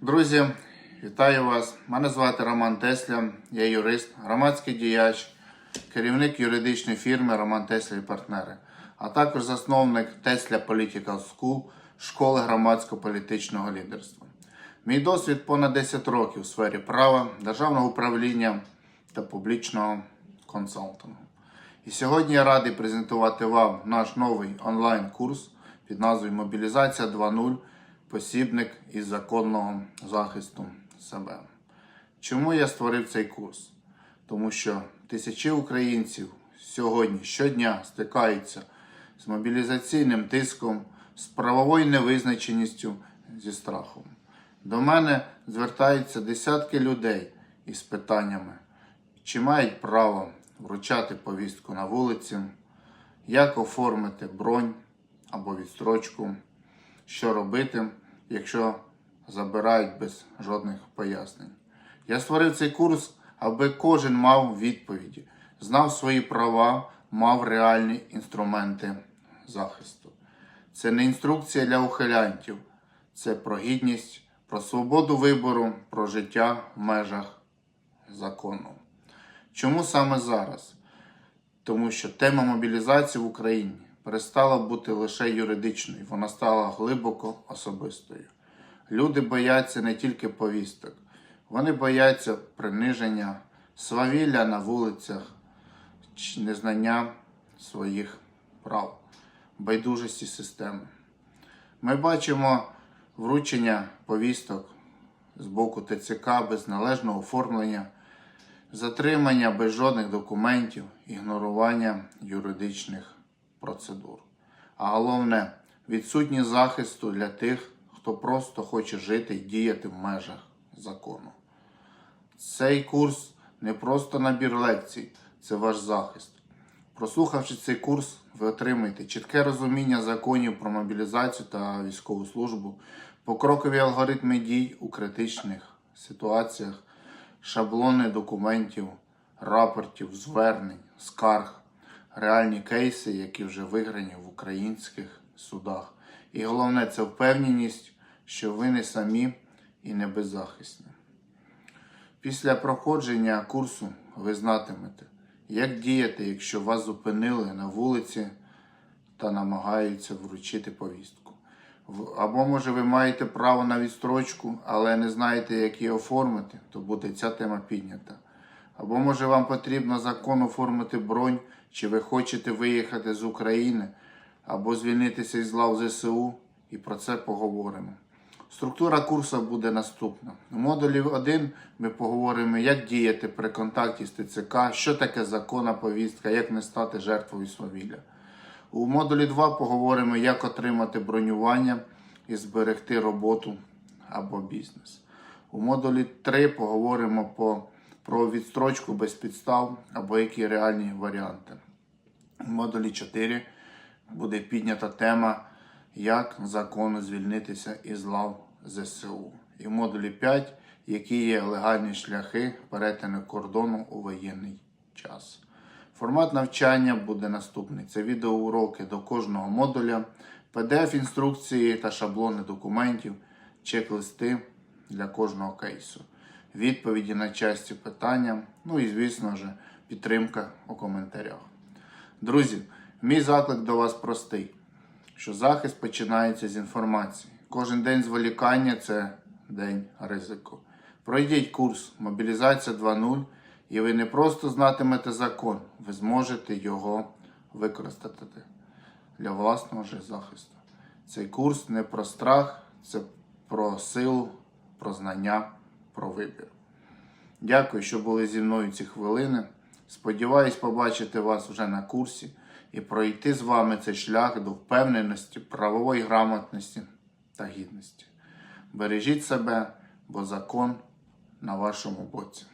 Друзі, вітаю вас! Мене звати Роман Тесля, я юрист, громадський діяч, керівник юридичної фірми Роман Тесля і партнери, а також засновник Tesla Political School школи громадсько-політичного лідерства. Мій досвід понад 10 років у сфері права, державного управління та публічного консалтингу. І сьогодні я радий презентувати вам наш новий онлайн-курс під назвою Мобілізація 2.0 посібник із законного захисту себе. Чому я створив цей курс? Тому що тисячі українців сьогодні щодня стикаються з мобілізаційним тиском, з правовою невизначеністю, зі страхом. До мене звертаються десятки людей із питаннями, чи мають право вручати повістку на вулиці, як оформити бронь або відстрочку, що робити, якщо забирають без жодних пояснень. Я створив цей курс, аби кожен мав відповіді, знав свої права, мав реальні інструменти захисту. Це не інструкція для ухилянтів, це про гідність, про свободу вибору, про життя в межах закону. Чому саме зараз? Тому що тема мобілізації в Україні перестала бути лише юридичною, вона стала глибоко особистою. Люди бояться не тільки повісток, вони бояться приниження, свавілля на вулицях, чи незнання своїх прав, байдужості системи. Ми бачимо вручення повісток з боку ТЦК без належного оформлення, затримання без жодних документів, ігнорування юридичних процедур. А головне, відсутність захисту для тих, хто просто хоче жити і діяти в межах закону. Цей курс не просто набір лекцій, це ваш захист. Прослухавши цей курс, ви отримаєте чітке розуміння законів про мобілізацію та військову службу, покрокові алгоритми дій у критичних ситуаціях, шаблони документів, рапортів, звернень, скарг, реальні кейси, які вже виграні в українських судах. І головне це впевненість, що ви не самі і не беззахисні. Після проходження курсу ви знатимете, як діяти, якщо вас зупинили на вулиці та намагаються вручити повістку. Або, може, ви маєте право на відстрочку, але не знаєте, як її оформити, то буде ця тема піднята. Або, може, вам потрібно закон оформити бронь, чи ви хочете виїхати з України, або звільнитися із лав ЗСУ, і про це поговоримо. Структура курсу буде наступна. У модулі 1 ми поговоримо, як діяти при контакті з ТЦК, що таке законна повістка, як не стати жертвою свавілля. У модулі 2 поговоримо, як отримати бронювання і зберегти роботу або бізнес. У модулі 3 поговоримо по, про відстрочку без підстав або які реальні варіанти. У модулі 4 буде піднята тема, як законно звільнитися із лав ЗСУ. І в модулі 5, які є легальні шляхи перетину кордону у воєнний час. Формат навчання буде наступний: це відеоуроки до кожного модуля, PDF-інструкції та шаблони документів, чек-листи для кожного кейсу, відповіді на часті питання, ну і, звісно ж, підтримка у коментарях. Друзі, мій заклик до вас простий: що захист починається з інформації. Кожен день зволікання це день ризику. Пройдіть курс Мобілізація 2.0, і ви не просто знатимете закон, ви зможете його використати для власного же захисту. Цей курс не про страх, це про силу, про знання, про вибір. Дякую, що були зі мною ці хвилини. Сподіваюсь побачити вас вже на курсі і пройти з вами цей шлях до впевненості, правової грамотності та гідності. Бережіть себе, бо закон на вашому боці.